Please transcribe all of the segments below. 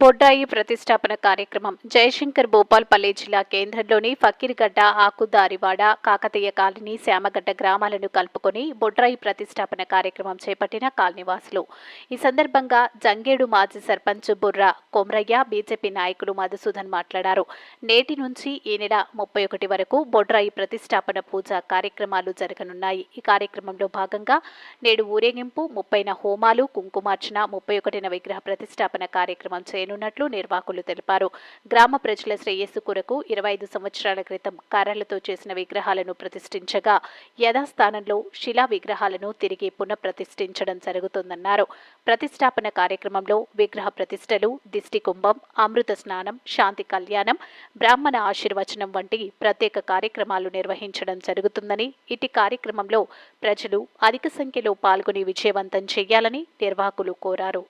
బొడ్రాయి ప్రతిష్టాపన కార్యక్రమం. జయశంకర్ భూపాల్పల్లి జిల్లా కేంద్రంలోని ఫకీర్గడ్డ ఆకుదారివాడ కాకతీయ కాలనీ శ్యామగడ్డ గ్రామాలను కలుపుకొని బొడ్రాయి ప్రతిష్టాపన కార్యక్రమం చేపట్టిన కాలనీవాసులు. ఈ సందర్భంగా జంగేడు మాజీ సర్పంచ్ బుర్రా కొమ్రయ్య బీజేపీ నాయకులు మధుసూదన్ మాట్లాడారు. నేటి నుంచి ఈ నెల ముప్పై ఒకటి వరకు బొడ్రాయి ప్రతిష్టాపన పూజ కార్యక్రమాలు జరగనున్నాయి. ఈ కార్యక్రమంలో భాగంగా నేడు ఊరేగింపు ముప్పైన హోమాలు కుంకుమార్చన ముప్పై ఒకటిన విగ్రహ ప్రతిష్టాపన కార్యక్రమం చేయనున్నట్లు నిర్వాహకులు తెలిపారు. గ్రామ ప్రజల శ్రేయస్సు కొరకు ఇరవై ఐదు సంవత్సరాల క్రితం కర్రలతో చేసిన విగ్రహాలను ప్రతిష్ఠించగా యథాస్థానంలో శిలా విగ్రహాలను తిరిగి పునఃప్రతిష్ఠించడం జరుగుతుందన్నారు. ప్రతిష్టాపన కార్యక్రమంలో విగ్రహ ప్రతిష్టలు దిష్టి కుంభం అమృత స్నానం శాంతి కళ్యాణం బ్రాహ్మణ ఆశీర్వచనం వంటి ప్రత్యేక కార్యక్రమాలు నిర్వహించడం జరుగుతుందని ఇటు కార్యక్రమంలో ప్రజలు అధిక సంఖ్యలో పాల్గొని విజయవంతం చేయాలని నిర్వాహకులు కోరారు.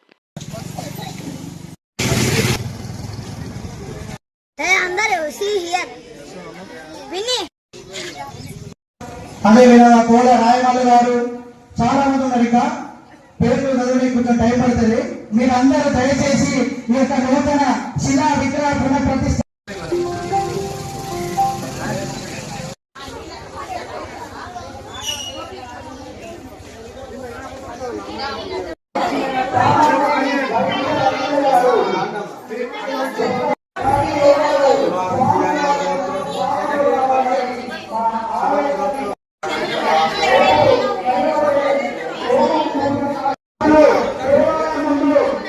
అదే విధంగా కోడ రాయమల్లి గారు చాలా మంది ఉన్నారు ఇంకా. పేర్లు చదివి కొంచెం టైం పడుతుంది. మీరు అందరూ దయచేసి ఈ యొక్క నూతన శిలా విగ్రహ పునఃప్రతిష్ఠ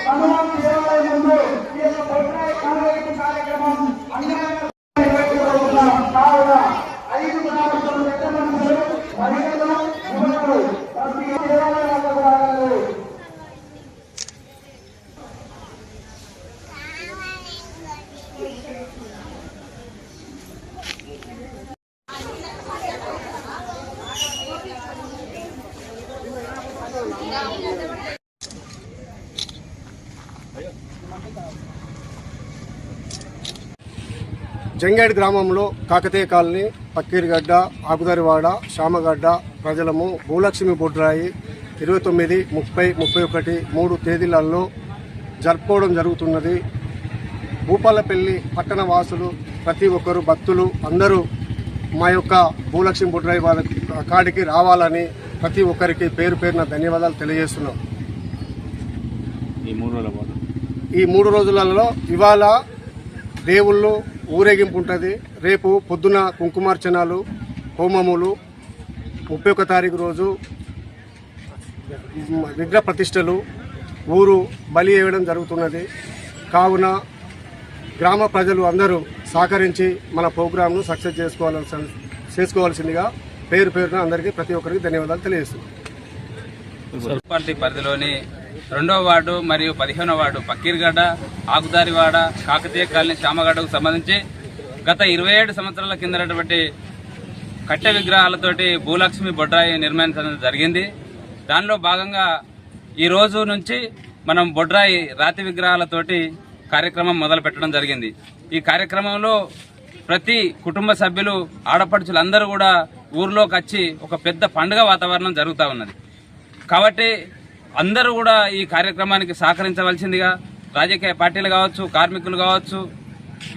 హనుమాన్ దేవాలయం ముందు ఈ యొక్క బొడ్రాయి కాలవేటి కార్యక్రమం అంగరంగ నిర్వహించబడుతున్నాం. కావున ఐదు గ్రామాల పెద్ద మనుషులు మహిళలు యువకులు ప్రతి దేవాలయాలకు రాగలరు జంగేడ్ గ్రామంలో కాకతీయ కాలనీ పక్కీరిగడ్డ ఆకుదారివాడ శామగడ్డ ప్రజలము భూలక్ష్మి బొడ్రాయి ఇరవై తొమ్మిది ముప్పై ముప్పై ఒకటి మూడు తేదీలలో జరుపుకోవడం జరుగుతున్నది. భూపాలపల్లి పట్టణ వాసులు ప్రతి ఒక్కరు భక్తులు అందరూ మా యొక్క భూలక్ష్మి బొడ్రాయి వాళ్ళ కాడికి రావాలని ప్రతి ఒక్కరికి పేరు పేరున ధన్యవాదాలు తెలియజేస్తున్నాం. ఈ మూడు రోజుల పాటు? ఈ మూడు రోజులలో ఇవాళ దేవుళ్ళు ఊరేగింపు ఉంటుంది. రేపు పొద్దున కుంకుమార్చనలు హోమములు ముప్పై ఒక తారీఖు రోజు విగ్రహ ప్రతిష్టలు ఊరు బలి వేయడం జరుగుతున్నది. కావున గ్రామ ప్రజలు అందరూ సహకరించి మన ప్రోగ్రాంను సక్సెస్ చేసుకోవాల్సి చేసుకోవాల్సిందిగా పేరు పేరున అందరికీ ప్రతి ఒక్కరికి ధన్యవాదాలు తెలియజేస్తున్నాను మున్సిపాలిటీ పరిధిలోని రెండవ వార్డు మరియు పదిహేనవ వార్డు పక్కీర్గడ్డ ఆకుదారివాడ కాకతీయ కాలనీ శ్యామగడ్డకు సంబంధించి గత ఇరవై ఏడు సంవత్సరాల కిందటువంటి కట్టె విగ్రహాలతోటి భూలక్ష్మి బొడ్రాయి నిర్మించడం జరిగింది. దానిలో భాగంగా ఈ రోజు నుంచి మనం బొడ్రాయి రాతి విగ్రహాలతోటి కార్యక్రమం మొదలు పెట్టడం జరిగింది. ఈ కార్యక్రమంలో ప్రతి కుటుంబ సభ్యులు ఆడపడుచులందరూ కూడా ఊర్లోకి వచ్చి ఒక పెద్ద పండుగ వాతావరణం జరుగుతూ ఉన్నది. కాబట్టి అందరూ కూడా ఈ కార్యక్రమానికి సహకరించవలసిందిగా రాజకీయ పార్టీలు కావచ్చు కార్మికులు కావచ్చు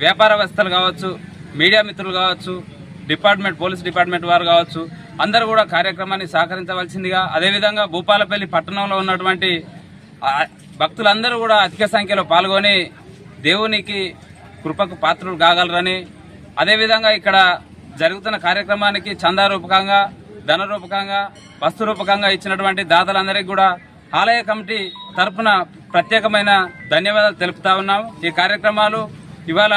వ్యాపారవేత్తలు కావచ్చు మీడియా మిత్రులు కావచ్చు డిపార్ట్మెంట్ పోలీస్ డిపార్ట్మెంట్ వారు కావచ్చు అందరూ కూడా కార్యక్రమాన్ని సహకరించవలసిందిగా అదేవిధంగా భూపాలపల్లి పట్టణంలో ఉన్నటువంటి భక్తులందరూ కూడా అధిక సంఖ్యలో పాల్గొని దేవునికి కృపకు పాత్రులు కాగలరని అదేవిధంగా ఇక్కడ జరుగుతున్న కార్యక్రమానికి చందా రూపకంగా ధన రూపకంగా వస్తు రూపకంగా ఇచ్చినటువంటి దాతలందరికీ కూడా ఆలయ కమిటీ తరపున ప్రత్యేకమైన ధన్యవాదాలు తెలుపుతా ఉన్నాం ఈ కార్యక్రమాలు ఇవాళ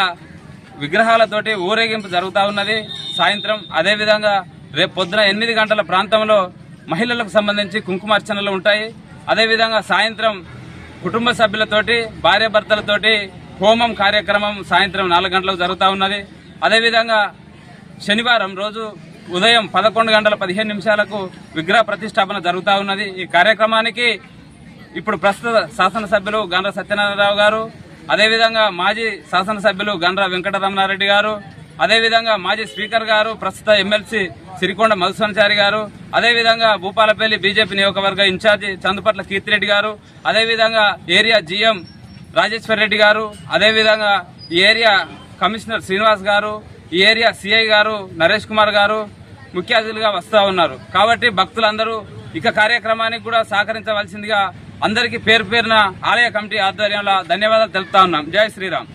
విగ్రహాలతోటి ఊరేగింపు జరుగుతూ ఉన్నది. సాయంత్రం అదేవిధంగా రేపు పొద్దున ఎనిమిది గంటల ప్రాంతంలో మహిళలకు సంబంధించి కుంకుమార్చనలు ఉంటాయి. అదేవిధంగా సాయంత్రం కుటుంబ సభ్యులతోటి భార్యాభర్తలతోటి హోమం కార్యక్రమం సాయంత్రం నాలుగు గంటలకు జరుగుతూ ఉన్నది. అదేవిధంగా శనివారం రోజు ఉదయం పదకొండు గంటల పదిహేను నిమిషాలకు విగ్రహ ప్రతిష్టాపన జరుగుతూ ఉన్నది. ఈ కార్యక్రమానికి ఇప్పుడు ప్రస్తుత శాసనసభ్యులు గండ్ర సత్యనారాయణరావు గారు అదేవిధంగా మాజీ శాసనసభ్యులు గండ్ర వెంకటరమణారెడ్డి గారు అదేవిధంగా మాజీ స్పీకర్ గారు ప్రస్తుత ఎమ్మెల్సీ సిరికొండ మధుసూనచారి గారు అదేవిధంగా భూపాలపల్లి బీజేపీ నియోజకవర్గ ఇన్ఛార్జి చందుపట్ల కీర్తిరెడ్డి గారు అదేవిధంగా ఏరియా జీఎం రాజేశ్వర్ రెడ్డి గారు అదేవిధంగా ఏరియా కమిషనర్ శ్రీనివాస్ గారు ఈ ఏరియా సిఐ గారు నరేష్ కుమార్ గారు ముఖ్య అతిథులుగా వస్తూ ఉన్నారు. కాబట్టి భక్తులందరూ ఇక కార్యక్రమానికి కూడా సహకరించవలసిందిగా అందరికీ పేరు పేరున ఆలయ కమిటీ ఆధ్వర్యంలో ధన్యవాదాలు తెలుపుతా ఉన్నాం. జై శ్రీరామ్.